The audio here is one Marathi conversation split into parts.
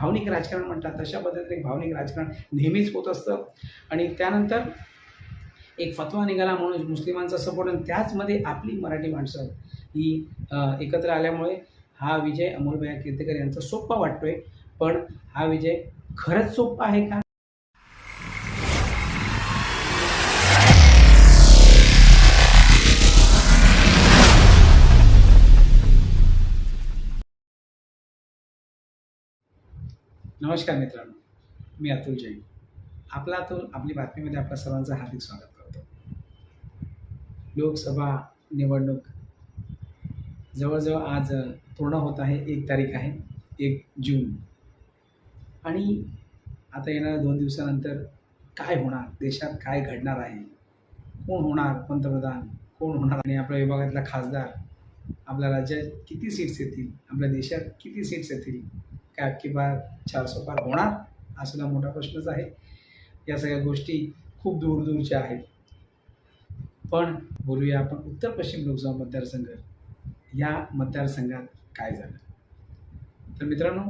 भावनिक राजकारण म्हणतात तशा पद्धतीने एक भावनिक राजकारण नेहमीच होत असतं. आणि त्यानंतर एक फतवा निघाला म्हणून मुस्लिमांचा सपोर्ट आणि त्याचमध्ये आपली मराठी माणसं ही एकत्र आल्यामुळे हा विजय अमोलभया कीर्तीकर यांचा सोप्पा वाटतोय. पण हा विजय खरंच सोप्पा आहे का? नमस्कार मित्रांनो मी अतुल जैन. आपला अतुल आपली बातमीमध्ये आपल्या सर्वांचं हार्दिक स्वागत करतो. लोकसभा निवडणूक जवळजवळ आज पूर्ण होत आहे एक तारीख आहे एक जून. आणि आता येणाऱ्या दोन दिवसानंतर काय होणार देशात काय घडणार आहे कोण होणार पंतप्रधान कोण होणार? आणि आपल्या विभागातला खासदार आपल्या राज्यात किती सीट्स येतील आपल्या देशात किती सीट्स येतील? काय किंवा चारसो पार होणार? हा सुद्धा मोठा प्रश्नच आहे. या सगळ्या गोष्टी खूप दूर दूरच्या आहेत. पण बोलूया आपण उत्तर पश्चिम लोकसभा मतदारसंघ. या मतदारसंघात काय झालं? तर मित्रांनो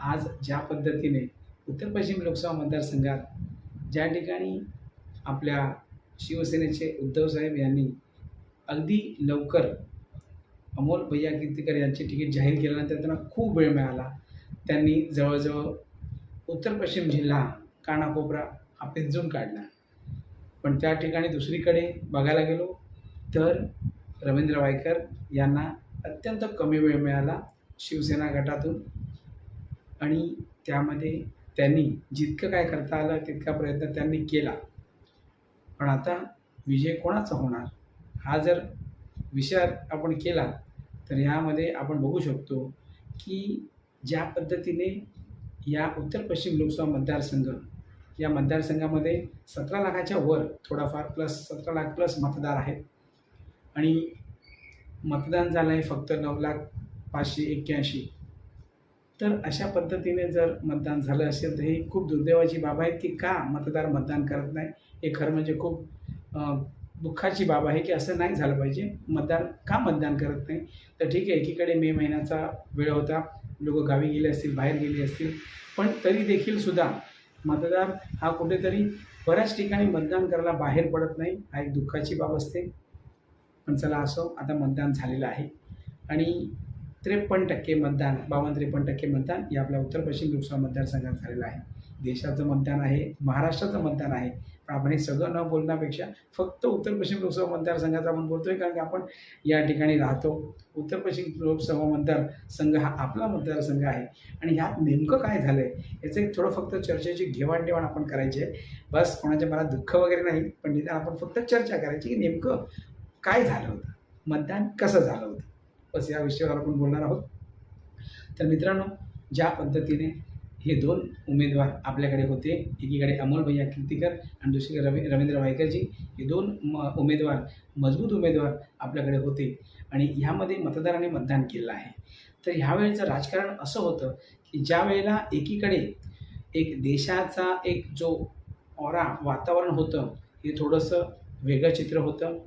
आज ज्या पद्धतीने उत्तर पश्चिम लोकसभा मतदारसंघात ज्या ठिकाणी आपल्या शिवसेनेचे उद्धव साहेब यांनी अगदी लवकर अमोल भैया कीर्तीकर यांचे तिकीट जाहीर केल्यानंतर त्यांना खूप वेळ मिळाला. त्यांनी जवळजवळ उत्तर पश्चिम जिल्हा कानाकोपरा हा पिंजून काढला. पण त्या ठिकाणी दुसरीकडे बघायला गेलो तर रवींद्र वायकर यांना अत्यंत कमी वेळ मिळाला शिवसेना गटातून. आणि त्यामध्ये त्यांनी जितकं काय करता आलं तितका प्रयत्न त्यांनी केला. पण आता विजय कोणाचा होणार? हा जर विचार आपण केला तर यामध्ये आपण बघू शकतो की ज्या पद्धतीने या उत्तर पश्चिम लोकसभा मतदारसंघ या मतदारसंघामध्ये सतरा लाखाच्या वर थोडाफार प्लस सतरा लाख प्लस मतदार आहेत. आणि मतदान झालं आहे फक्त नऊ लाख पाचशे एक्क्याऐंशी. तर अशा पद्धतीने जर मतदान झालं असेल तर ही खूप दुर्दैवाची बाब आहे की का मतदार मतदान करत नाही? हे खरं म्हणजे खूप दुःखाची बाब आहे की असं नाही झालं पाहिजे. मतदान का मतदान करत नाही? तर ठीक आहे एकीकडे मे महिन्याचा वेळ होता. लोक गावी गेले असतील बाहेर गेले असतील. पण तरी देखील सुद्धा मतदार हा कुठेतरी बऱ्याच ठिकाणी मतदान करायला बाहेर पडत नाही. हा एक दुःखाची बाब असते. पण चला असो आता मतदान झालेलं आहे. आणि त्रेपन्न टक्के मतदान बावन्न त्रेपन्न टक्के मतदान हे आपल्या उत्तर पश्चिम लोकसभा मतदारसंघात झालेलं आहे. देशाचं मतदान आहे महाराष्ट्राचं मतदान आहे. पण आपण हे सगळं न बोलण्यापेक्षा फक्त उत्तर पश्चिम लोकसभा मतदारसंघाचा आपण बोलतोय कारण की आपण या ठिकाणी राहतो. उत्तर पश्चिम लोकसभा मतदारसंघ हा आपला मतदारसंघ आहे. आणि ह्यात नेमकं काय झालं आहे याचं एक थोडं फक्त चर्चेची घेवाणदेवाण आपण करायची आहे. बस कोणाच्या मनात दुःख वगैरे नाही पण निदान आपण फक्त चर्चा करायची की नेमकं काय झालं होतं मतदान कसं झालं होतं? बस या विषयावर आपण बोलणार आहोत. तर मित्रांनो ज्या पद्धतीने हे दोन उमेदवार आपल्याकडे होते. एकीकडे अमोल भैया कीर्तीकर आणि दुसरीकडे रवी रवींद्र वायकरजी. हे दोन म उमेदवार मजबूत उमेदवार आपल्याकडे होते आणि ह्यामध्ये मतदारांनी मतदान केलं आहे. तर ह्यावेळेचं राजकारण असं होतं की ज्या वेळेला एकीकडे एक देशाचा एक जो ऑरा वातावरण होतं हे थोडंसं वेगळं चित्र होतं.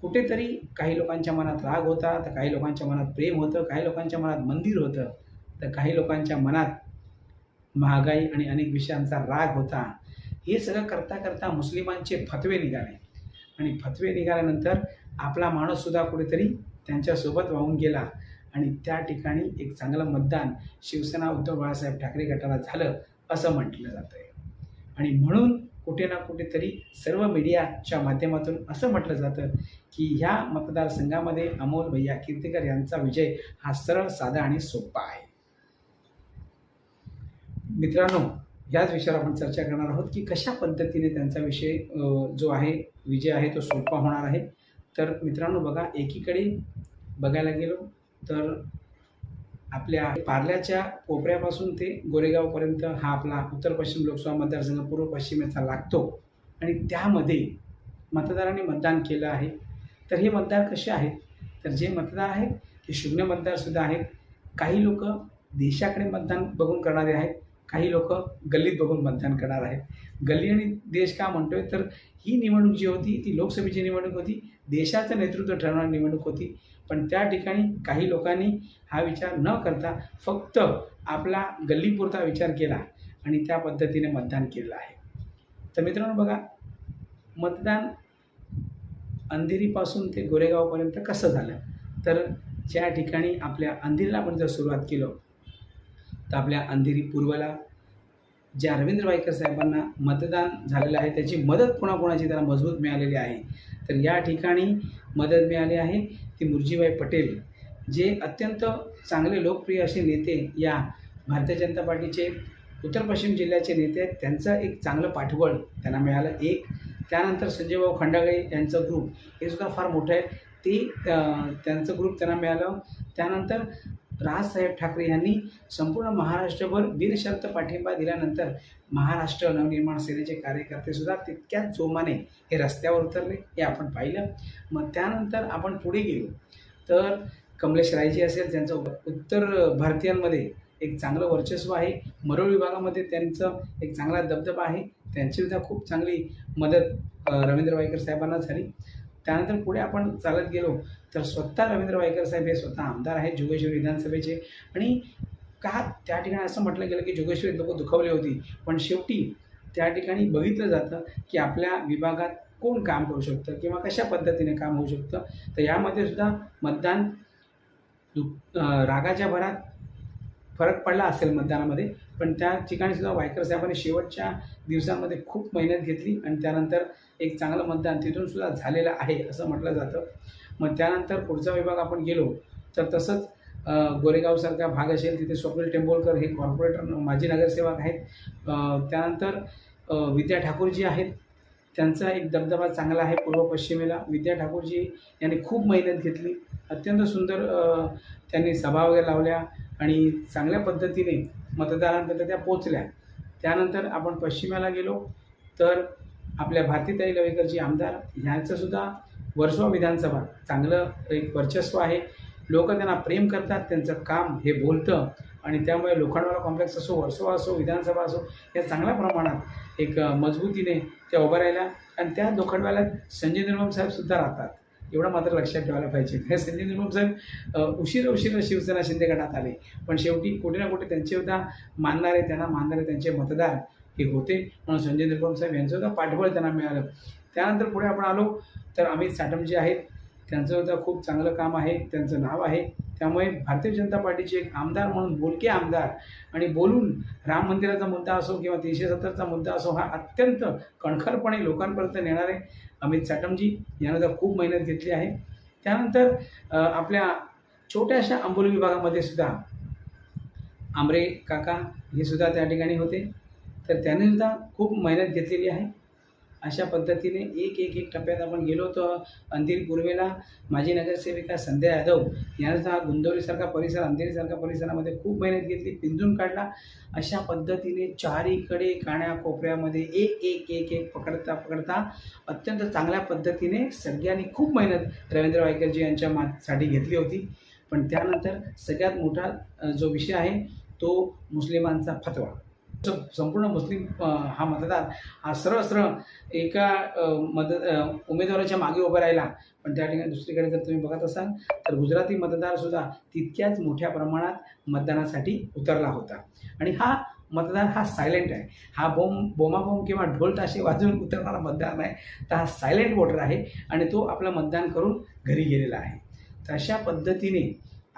कुठेतरी काही लोकांच्या मनात राग होता तर काही लोकांच्या मनात प्रेम होतं काही लोकांच्या मनात मंदिर होतं तर काही लोकांच्या मनात महागाई आणि अनेक विषयांचा राग होता. हे सगळं करता करता मुस्लिमांचे फतवे निघाले. आणि फतवे निघाल्यानंतर आपला माणूससुद्धा कुठेतरी त्यांच्यासोबत वाहून गेला. आणि त्या ठिकाणी एक चांगलं मतदान शिवसेना उद्धव बाळासाहेब ठाकरे गटाला झालं असं म्हटलं जातं आहे आणि म्हणून कुठे ना कुठेतरी सर्व मीडियाच्या माध्यमातून असं म्हटलं जातं की ह्या मतदारसंघामध्ये अमोल भैया कीर्तीकर यांचा विजय हा सरळ साधा आणि सोपा आहे. मित्रांनो याच विषयावर आपण चर्चा करणार आहोत की कशा पद्धतीने त्यांचा विषय जो आहे विजय आहे तो सोपा होणार आहे. तर मित्रांनो बघा एकीकडे बघायला गेलो तर आपल्या पार्ल्याच्या कोपऱ्यापासून ते गोरेगावपर्यंत हा आपला उत्तर पश्चिम लोकसभा मतदारसंघ पूर्व पश्चिमेचा लागतो. आणि त्यामध्ये मतदारांनी मतदान केलं आहे. तर हे मतदार कसे आहेत? तर जे मतदार आहेत ते शून्य मतदारसुद्धा आहेत. काही लोक देशाकडे मतदान बघून करणारे आहेत. काही लोक गल्लीत बघून मतदान करणार आहेत. गल्ली आणि देश का म्हणतोय? तर ही निवडणूक जी होती ती लोकसभेची निवडणूक होती. देशाचं नेतृत्व ठरवणारी निवडणूक होती. पण त्या ठिकाणी काही लोकांनी हा विचार न करता फक्त आपला गल्लीपुरता विचार केला आणि त्या पद्धतीने मतदान केलेलं आहे. तर मित्रांनो बघा मतदान अंधेरीपासून ते गोरेगावपर्यंत कसं झालं? तर ज्या ठिकाणी आपल्या अंधेरीला आपण जर सुरुवात केलं तर आपल्या अंधेरी पूर्वला ज्या रवींद्र वाईकर साहेबांना मतदान झालेलं आहे त्याची मदत कोणाकोणाची त्याला मजबूत मिळालेली आहे? तर या ठिकाणी मदत मिळाली आहे ती मुरजीभाई पटेल जे अत्यंत चांगले लोकप्रिय असे नेते या भारतीय जनता पार्टीचे उत्तर पश्चिम जिल्ह्याचे नेते आहेत. त्यांचं एक चांगलं पाठबळ त्यांना मिळालं. एक त्यानंतर संजयभाऊ खंडागळे यांचं ग्रुप हे सुद्धा फार मोठं आहे. ते त्यांचं ग्रुप त्यांना मिळालं. त्यानंतर राजसाहेब ठाकरे यांनी संपूर्ण महाराष्ट्रभर बिनशर्त पाठिंबा दिल्यानंतर महाराष्ट्र नवनिर्माण सेनेचे कार्यकर्ते सुद्धा तितक्याच जोमाने हे रस्त्यावर उतरले. हे आपण पाहिलं. मग त्यानंतर आपण पुढे गेलो. तर कमलेश रायजी असेल त्यांचं उत्तर भारतीयांमध्ये एक चांगलं वर्चस्व आहे. मरोळ विभागामध्ये त्यांचं एक चांगला दबदबा आहे. त्यांची सुद्धा खूप चांगली मदत रवींद्र वायकर साहेबांना झाली. त्यानंतर पुढे आपण चालत गेलो तर स्वतः रवींद्र वायकर साहेब हे स्वतः आमदार आहेत जोगेश्वरी विधानसभेचे. आणि का त्या ठिकाणी असं म्हटलं गेलं की जोगेश्वरी लोक दुखवली होती पण शेवटी त्या ठिकाणी बघितलं जातं की आपल्या विभागात कोण काम करू शकतं किंवा कशा पद्धतीने काम होऊ शकतं. तर यामध्ये सुद्धा मतदान दु- रागाच्या भरात फरक पडला असेल मतदानामध्ये पण त्या ठिकाणी सुद्धा वायकर साहेबांनी शेवटच्या दिवसांमध्ये खूप मेहनत घेतली आणि त्यानंतर एक चांगलं मतदान तिथून सुद्धा झालेलं आहे असं म्हटलं जातं. मग त्यानंतर पुढचा विभाग आपण गेलो तर तसंच गोरेगावसारखा भाग असेल तिथे स्वप्नील टेंबोलकर हे कॉर्पोरेटर माजी नगरसेवक आहेत. त्यानंतर विद्या ठाकूरजी आहेत. त्यांचा एक दबदबा चांगला आहे पूर्व पश्चिमेला. विद्या ठाकूरजी यांनी खूप मेहनत घेतली. अत्यंत सुंदर त्यांनी सभा वगैरे लावल्या. आणि चांगल्या पद्धतीने मतदारांपर्यंत त्या पोचल्या त्यानंतर आपण पश्चिमेला गेलो तर आपल्या भारतीताई लवेकरजी आमदार ह्यांचंसुद्धा वर्सोवा विधानसभा चांगलं एक वर्चस्व आहे. लोक त्यांना प्रेम करतात त्यांचं काम हे बोलतं आणि त्यामुळे लोखंडवाला कॉम्प्लेक्स असो वर्सोवा असो विधानसभा असो या चांगल्या प्रमाणात एक मजबूतीने त्या उभं राहिल्या. आणि त्या लोखंडवाल्यात संजय निर्मम साहेबसुद्धा राहतात. एवढं मात्र लक्षात ठेवायला पाहिजे. हे संजय निर्मम साहेब उशिरा उशिरा शिवसेना शिंदे गटात आले. पण शेवटी कुठे ना कुठे त्यांचे सुद्धा मानणारे त्यांना मानणारे त्यांचे मतदार हे होते. म्हणून संजय निर्मम साहेब यांचं सुद्धा पाठबळ त्यांना मिळालं. त्यानंतर पुढे आपण आलो तर अमित साटम जे आहेत त्यांचं सुद्धा खूप चांगलं काम आहे त्यांचं नाव आहे. त्यामुळे भारतीय जनता पार्टीचे एक आमदार म्हणून बोलके आमदार आणि बोलून राम मंदिराचा मुद्दा असो किंवा तीनशे सत्तरचा मुद्दा असो हा अत्यंत कणखरपणे लोकांपर्यंत नेणारे अमित साटमजी यानं तर खूप मेहनत घेतली आहे. त्यानंतर आपल्या छोट्याशा आंबोली विभागामध्ये सुद्धा आमरे काका हे सुद्धा त्या ठिकाणी होते. तर त्यांनी सुद्धा खूप मेहनत घेतलेली आहे. अशा पद्धतीने एक एक एक टप्प्यात आपण गेलो तर अंधेरी पूर्वेला माजी नगरसेविका संध्या यादव यांचा हा गुंदवलीसारखा परिसर अंधेरीसारखा परिसरामध्ये खूप मेहनत घेतली पिंजून काढला. अशा पद्धतीने चारीकडे काण्या कोपऱ्यामध्ये एक एक एक एक पकडता पकडता अत्यंत चांगल्या पद्धतीने सगळ्यांनी खूप मेहनत रवींद्र वायकरजी यांच्या मासाठी घेतली होती. पण त्यानंतर सगळ्यात मोठा जो विषय आहे तो मुस्लिमांचा फतवा. संपूर्ण मुस्लिम हा मतदार हा सरळ सरळ एका मत मद उमेदवाराच्या मागे उभा राहिला. पण त्या ठिकाणी दुसरीकडे जर तुम्ही बघत असाल तर गुजराती मतदारसुद्धा तितक्याच मोठ्या प्रमाणात मतदानासाठी उतरला होता. आणि हा मतदार हा सायलेंट आहे. हा बोम बोमाबोम किंवा ढोल ताशे वाजवून उतरणारा मतदार नाही. तर हा सायलेंट वोटर आहे आणि तो आपलं मतदान करून घरी गेलेला आहे. तर अशा पद्धतीने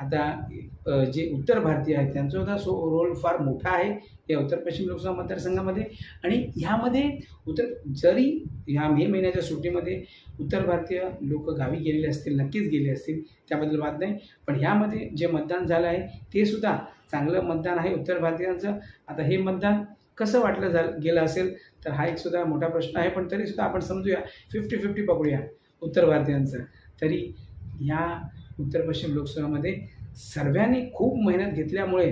आता जे उत्तर भारतीय आहेत त्यांचा सुद्धा सो रोल फार मोठा आहे या उत्तर पश्चिम लोकसभा मतदारसंघामध्ये. आणि ह्यामध्ये उत्तर जरी ह्या मे महिन्याच्या सुट्टीमध्ये उत्तर भारतीय लोक गावी गेलेले असतील नक्कीच गेले असतील त्याबद्दल बात नाही. पण ह्यामध्ये जे मतदान झालं आहे ते सुद्धा चांगलं मतदान आहे उत्तर भारतीयांचं. आता हे मतदान कसं वाटलं झालं गेलं असेल तर हा एक सुद्धा मोठा प्रश्न आहे. पण तरीसुद्धा आपण समजूया फिफ्टी फिफ्टी पकडूया उत्तर भारतीयांचं. तरी ह्या उत्तर पश्चिम लोकसभामध्ये सर्वांनी खूप मेहनत घेतल्यामुळे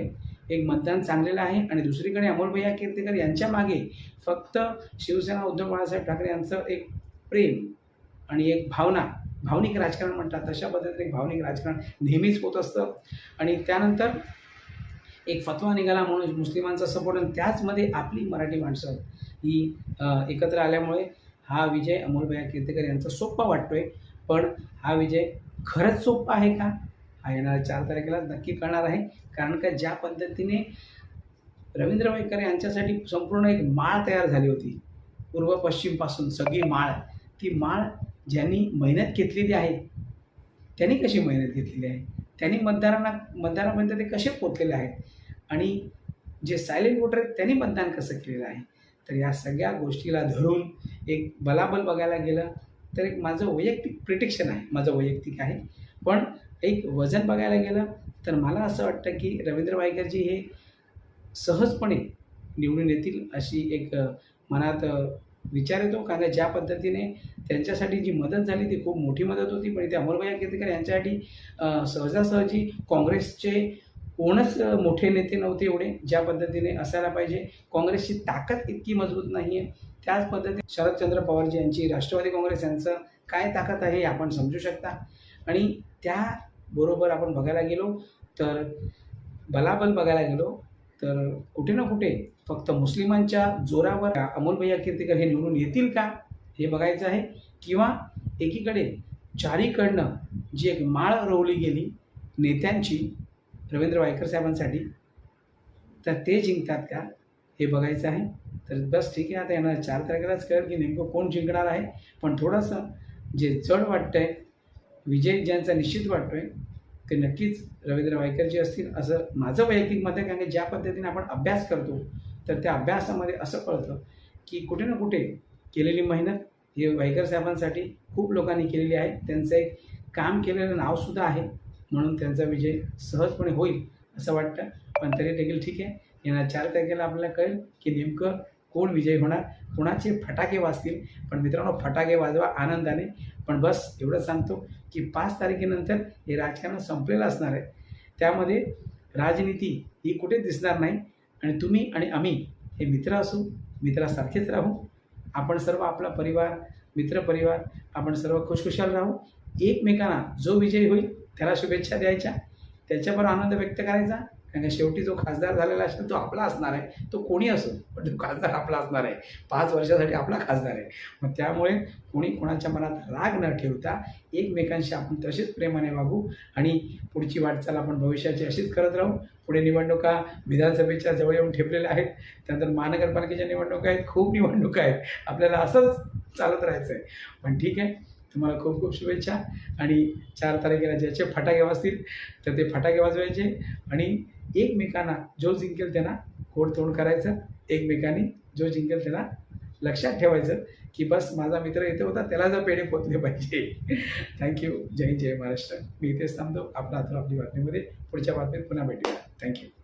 एक मतदान चांगलेलं आहे. आणि दुसरीकडे अमोलभैया कीर्तीकर यांच्या मागे फक्त शिवसेना उद्धव बाळासाहेब ठाकरे यांचं एक प्रेम आणि एक भावना भावनिक राजकारण म्हणतात. तशा पद्धतीने एक भावनिक राजकारण नेहमीच होत असतं. आणि त्यानंतर एक फतवा निघाला म्हणून मुस्लिमांचा सपोर्ट आणि त्याचमध्ये आपली मराठी माणसं ही एकत्र आल्यामुळे हा विजय अमोलभैया कीर्तीकर यांचा सोपा वाटतोय. पण हा विजय खरंच सोपं आहे का? हा येणाऱ्या चार तारखेला नक्की कळणार आहे. कारण का ज्या पद्धतीने रवींद्र वायकर यांच्यासाठी संपूर्ण एक माळ तयार झाली होती. पूर्व पश्चिमपासून सगळी माळ. ती माळ ज्यांनी मेहनत घेतलेली आहे त्यांनी कशी मेहनत घेतलेली आहे? त्यांनी मतदारांना मतदारापर्यंत ते कसे पोचलेले आहेत? आणि जे सायलेंट वोटर आहेत त्यांनी मतदान कसं केलेलं आहे? तर या सगळ्या गोष्टीला धरून एक बलाबल बघायला गेलं तर एक माझं वैयक्तिक प्रिटिक्शन आहे माझं वैयक्तिक आहे. पण एक वजन बघायला गेलं तर मला असं वाटतं की रवींद्र वायकरजी हे सहजपणे निवडून येतील अशी एक मनात विचार येतो. कारण ज्या पद्धतीने त्यांच्यासाठी जी मदत झाली ती खूप मोठी मदत होती. पण इथे अमोलभाई केतकर यांच्यासाठी सहजासहजी काँग्रेसचे कोणच मोठे नेते नव्हते एवढे ज्या पद्धतीने असायला पाहिजे. काँग्रेसची ताकद इतकी मजबूत नाही आहे त्याच पद्धतीने शरदचंद्र पवारजी यांची राष्ट्रवादी काँग्रेस यांचं काय ताकद आहे हे आपण समजू शकता. आणि त्याबरोबर आपण बघायला गेलो तर बलाबल बघायला गेलो तर कुठे ना कुठे फक्त मुस्लिमांच्या जोरावर अमोल भैया कीर्तीकर हे निवडून येतील का हे बघायचं आहे. किंवा एकीकडे चारीकडनं जी एक माळ रोवली गेली नेत्यांची रवींद्र वायकर साहेबांसाठी तर ते जिंकतात का हे बघायचं आहे. तर बस ठीक आहे आता येणार चार तारखेलाच कळेल की नेमकं कोण जिंकणार आहे. पण थोडंसं जे जड वाटतंय विजय ज्यांचा निश्चित वाटतोय ते नक्कीच रवींद्र वायकरजी असतील असं माझं वैयक्तिक मत आहे. कारण की ज्या पद्धतीने आपण अभ्यास करतो तर त्या अभ्यासामध्ये असं कळतं की कुठे ना कुठे केलेली मेहनत हे वायकर साहेबांसाठी खूप लोकांनी केलेली आहे. त्यांचं एक काम केलेलं नावसुद्धा आहे. म्हणून त्यांचा विजय सहजपणे होईल असं वाटतं. पण तरी देखील ठीक आहे. येणार चार तारखेला आपल्याला कळेल की नेमकं कोण विजयी होणार? कोणाचे फटाके वाजतील? पण मित्रांनो फटाके वाजवा आनंदाने. पण बस एवढं सांगतो की पाच तारखेनंतर हे राजकारण संपलेलं असणार आहे. त्यामध्ये राजनीती ही कुठेच दिसणार नाही. आणि तुम्ही आणि आम्ही हे मित्र असू मित्रासारखेच राहू. आपण सर्व आपला परिवार मित्रपरिवार आपण सर्व खुशखुशाल राहू. एकमेकांना जो विजयी होईल त्याला शुभेच्छा द्यायच्या. त्याच्यावर आनंद व्यक्त करायचा. कारण शेवटी जो खासदार झालेला असेल तो आपला असणार आहे. तो कोणी असो पण तो खासदार आपला असणार आहे. पाच वर्षासाठी आपला खासदार आहे. मग त्यामुळे कोणी कोणाच्या मनात राग न ठेवता एकमेकांशी आपण तसेच प्रेमाने वागू आणि पुढची वाटचाल आपण भविष्याची अशीच करत राहू. पुढे निवडणुका विधानसभेच्या जवळ येऊन ठेपलेल्या आहेत. त्यानंतर महानगरपालिकेच्या निवडणुका आहेत. खूप निवडणुका आहेत. आपल्याला असंच चालत राहायचं आहे पण ठीक आहे. तुम्हाला खूप खूप शुभेच्छा. आणि चार तारखेला ज्याचे फटाके वाजतील तर ते फटाके वाजवायचे. आणि एकमेकांना जो जिंकेल त्यांना कोड तोंड करायचं. एकमेकांनी जो जिंकेल त्यांना लक्षात ठेवायचं की बस माझा मित्र इथे होता त्याला जर पेढे पोचले पाहिजे. थँक्यू जय जय महाराष्ट्र. मी इथेच थांबतो. आपला आता आपली बातमीमध्ये पुढच्या बातमीत पुन्हा भेटूया. थँक्यू